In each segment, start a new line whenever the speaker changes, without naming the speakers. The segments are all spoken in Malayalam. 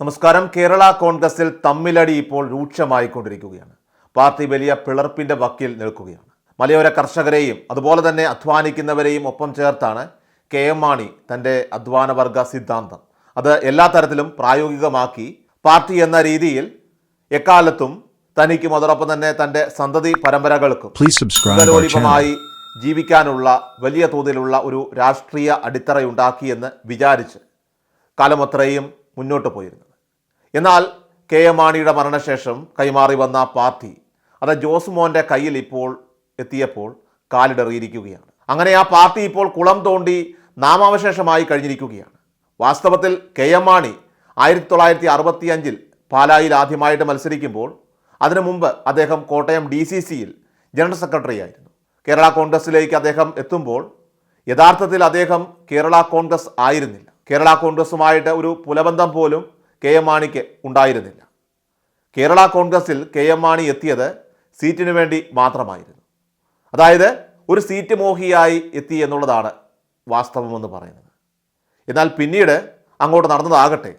നമസ്കാരം. കേരള കോൺഗ്രസിൽ തമ്മിലടി ഇപ്പോൾ രൂക്ഷമായിക്കൊണ്ടിരിക്കുകയാണ്. പാർട്ടി വലിയ പിളർപ്പിന്റെ വക്കിൽ നിൽക്കുകയാണ്. മലയോര കർഷകരെയും അതുപോലെ തന്നെ അധ്വാനിക്കുന്നവരെയും ഒപ്പം ചേർത്താണ് കെ എം മാണി തന്റെ അധ്വാനവർഗ സിദ്ധാന്തം. അത് എല്ലാ തരത്തിലും പ്രായോഗികമാക്കി പാർട്ടി എന്ന രീതിയിൽ എക്കാലത്തും തനിക്കും അതോടൊപ്പം തന്നെ തന്റെ സന്തതി പരമ്പരകൾക്കും ജീവിക്കാനുള്ള വലിയ തോതിലുള്ള ഒരു രാഷ്ട്രീയ അടിത്തറയുണ്ടാക്കിയെന്ന് വിചാരിച്ച് കാലമത്രയും മുന്നോട്ട് പോയിരുന്നത് എന്നാൽ കെ എം മാണിയുടെ മരണശേഷം കൈമാറി വന്ന പാർട്ടി അത് ജോസ് മോന്റെ കയ്യിൽ ഇപ്പോൾ എത്തിയപ്പോൾ കാലിടറിയിരിക്കുകയാണ്. അങ്ങനെ ആ പാർട്ടി ഇപ്പോൾ കുളം തോണ്ടി നാമാവശേഷമായി കഴിഞ്ഞിരിക്കുകയാണ്. വാസ്തവത്തിൽ കെ എം മാണി ആയിരത്തി തൊള്ളായിരത്തി അറുപത്തി അഞ്ചിൽ പാലായിൽ ആദ്യമായിട്ട് മത്സരിക്കുമ്പോൾ അതിനു മുമ്പ് അദ്ദേഹം കോട്ടയം ഡി സി സിയിൽ ജനറൽ സെക്രട്ടറി ആയിരുന്നു. കേരള കോൺഗ്രസിലേക്ക് അദ്ദേഹം എത്തുമ്പോൾ യഥാർത്ഥത്തിൽ അദ്ദേഹം കേരള കോൺഗ്രസ് ആയിരുന്നില്ല. കേരള കോൺഗ്രസുമായിട്ട് ഒരു പുലബന്ധം പോലും കെ എം മാണിക്ക് ഉണ്ടായിരുന്നില്ല. കേരള കോൺഗ്രസിൽ കെ എം മാണി എത്തിയത് സീറ്റിനു വേണ്ടി മാത്രമായിരുന്നു. അതായത് ഒരു സീറ്റ് മോഹിയായി എത്തി എന്നുള്ളതാണ് വാസ്തവമെന്ന് പറയുന്നത്. എന്നാൽ പിന്നീട് അങ്ങോട്ട് നടന്നതാകട്ടെ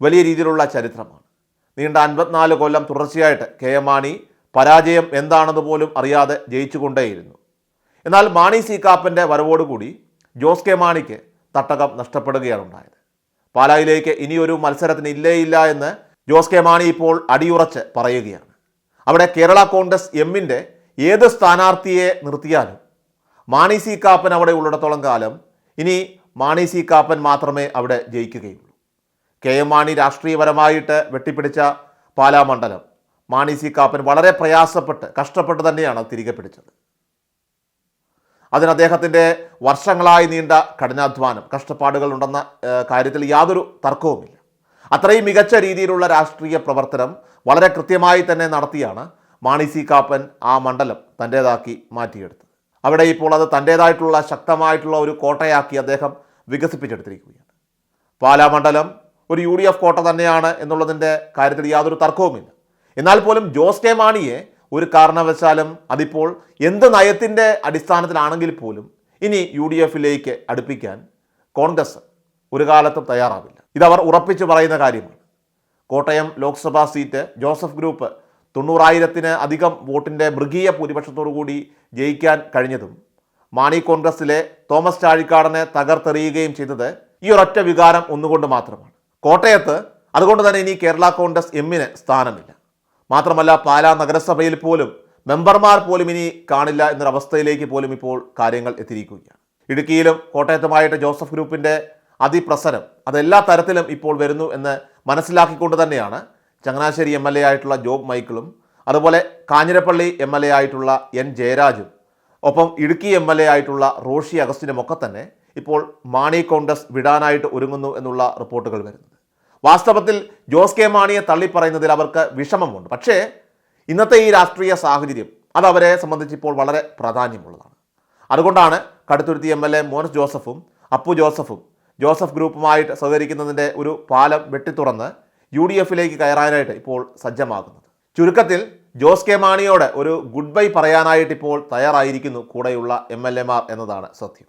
വലിയ രീതിയിലുള്ള ചരിത്രമാണ്. നീണ്ട അൻപത്തിനാല് കൊല്ലം തുടർച്ചയായിട്ട് കെ എം മാണി പരാജയം എന്താണെന്ന് പോലും അറിയാതെ ജയിച്ചുകൊണ്ടേയിരുന്നു. എന്നാൽ മാണി സി കാപ്പന്റെ വരവോടുകൂടി ജോസ് കെ മാണിക്ക് തട്ടകം നഷ്ടപ്പെടുകയാണ് ഉണ്ടായത്. പാലായിലേക്ക് ഇനിയൊരു മത്സരത്തിന് ഇല്ലേ ഇല്ല എന്ന് ജോസ് കെ മാണി ഇപ്പോൾ അടിയുറച്ച് പറയുകയാണ്. അവിടെ കേരള കോൺഗ്രസ് എമ്മിന്റെ ഏത് സ്ഥാനാർത്ഥിയെ നിർത്തിയാലും മാണി സി കാപ്പൻ അവിടെ ഉള്ളിടത്തോളം കാലം ഇനി മാണി സി കാപ്പൻ മാത്രമേ അവിടെ ജയിക്കുകയുള്ളൂ. കെ എം മാണി രാഷ്ട്രീയപരമായിട്ട് വെട്ടിപ്പിടിച്ച പാലാ മണ്ഡലം മാണി സി കാപ്പൻ വളരെ പ്രയാസപ്പെട്ട് കഷ്ടപ്പെട്ട് തന്നെയാണ് തിരികെ പിടിച്ചത്. അതിന് അദ്ദേഹത്തിന്റെ വർഷങ്ങളായി നീണ്ട കഠിനാധ്വാനം കഷ്ടപ്പാടുകൾ ഉണ്ടെന്ന കാര്യത്തിൽ യാതൊരു തർക്കവുമില്ല. അത്രയും മികച്ച രീതിയിലുള്ള രാഷ്ട്രീയ പ്രവർത്തനം വളരെ കൃത്യമായി തന്നെ നടത്തിയാണ് മാണി സി കാപ്പൻ ആ മണ്ഡലം തന്റേതാക്കി മാറ്റിയെടുത്തത്. അവിടെ ഇപ്പോൾ അത് തന്റേതായിട്ടുള്ള ശക്തമായിട്ടുള്ള ഒരു കോട്ടയാക്കി അദ്ദേഹം വികസിപ്പിച്ചെടുത്തിരിക്കുകയാണ്. പാലാ മണ്ഡലം ഒരു യു ഡി എഫ് കോട്ട തന്നെയാണ് എന്നുള്ളതിന്റെ കാര്യത്തിൽ യാതൊരു തർക്കവുമില്ല. എന്നാൽ പോലും ജോസ് കെ മാണിയെ ഒരു കാരണവശാലും അതിപ്പോൾ എന്ത് നയത്തിന്റെ അടിസ്ഥാനത്തിലാണെങ്കിൽ പോലും ഇനി യു ഡി എഫിലേക്ക് അടുപ്പിക്കാൻ കോൺഗ്രസ് ഒരു കാലത്തും തയ്യാറാവില്ല. ഇതവർ ഉറപ്പിച്ചു പറയുന്ന കാര്യമാണ്. കോട്ടയം ലോക്സഭാ സീറ്റ് ജോസഫ് ഗ്രൂപ്പ് തൊണ്ണൂറായിരത്തിന് അധികം വോട്ടിന്റെ മൃഗീയ ഭൂരിപക്ഷത്തോടു കൂടി ജയിക്കാൻ കഴിഞ്ഞതും മാണി കോൺഗ്രസിലെ തോമസ് ചാഴിക്കാടനെ തകർത്തെറിയുകയും ചെയ്തത് ഈ ഒരൊറ്റ വികാരം ഒന്നുകൊണ്ട് മാത്രമാണ്. കോട്ടയത്ത് അതുകൊണ്ട് തന്നെ ഇനി കേരള കോൺഗ്രസ് എമ്മിന് സ്ഥാനമില്ല. മാത്രമല്ല പാലാ നഗരസഭയിൽ പോലും മെമ്പർമാർ പോലും ഇനി കാണില്ല എന്നൊരവസ്ഥയിലേക്ക് പോലും ഇപ്പോൾ കാര്യങ്ങൾ എത്തിയിരിക്കുകയാണ്. ഇടുക്കിയിലും കോട്ടയത്തുമായിട്ട് ജോസഫ് ഗ്രൂപ്പിന്റെ അതിപ്രസരം അതെല്ലാ തരത്തിലും ഇപ്പോൾ വരുന്നു എന്ന് മനസ്സിലാക്കിക്കൊണ്ട് തന്നെയാണ് ചങ്ങനാശ്ശേരി എം എൽ എ ആയിട്ടുള്ള ജോബ് മൈക്കിളും അതുപോലെ കാഞ്ഞിരപ്പള്ളി എം എൽ എ ആയിട്ടുള്ള എൻ ജയരാജും ഒപ്പം ഇടുക്കി എം എൽ എ ആയിട്ടുള്ള റോഷി അഗസ്റ്റിനും ഒക്കെ തന്നെ ഇപ്പോൾ മാണി കോൺഗ്രസ് വിടാനായിട്ട് ഒരുങ്ങുന്നു എന്നുള്ള റിപ്പോർട്ടുകൾ വരുന്നത് വാസ്തവത്തിൽ ജോസ് കെ മാണിയെ തള്ളിപ്പറയുന്നതിൽ അവർക്ക് വിഷമമുണ്ട്. പക്ഷേ ഇന്നത്തെ ഈ രാഷ്ട്രീയ സാഹചര്യം അത് അവരെ സംബന്ധിച്ച് ഇപ്പോൾ വളരെ പ്രാധാന്യമുള്ളതാണ്. അതുകൊണ്ടാണ് Kaduthuruthy M L A Mons ജോസഫും അപ്പു ജോസഫും ജോസഫ് ഗ്രൂപ്പുമായിട്ട് സഹകരിക്കുന്നതിന്റെ ഒരു പാലം വെട്ടിത്തുറന്ന് യു ഡി എഫിലേക്ക് കയറാനായിട്ട് ഇപ്പോൾ സജ്ജമാകുന്നത്. ചുരുക്കത്തിൽ ജോസ് കെ മാണിയോട് ഒരു ഗുഡ് ബൈ പറയാനായിട്ട് ഇപ്പോൾ തയ്യാറായിരിക്കുന്നു കൂടെയുള്ള എം എന്നതാണ് സത്യം.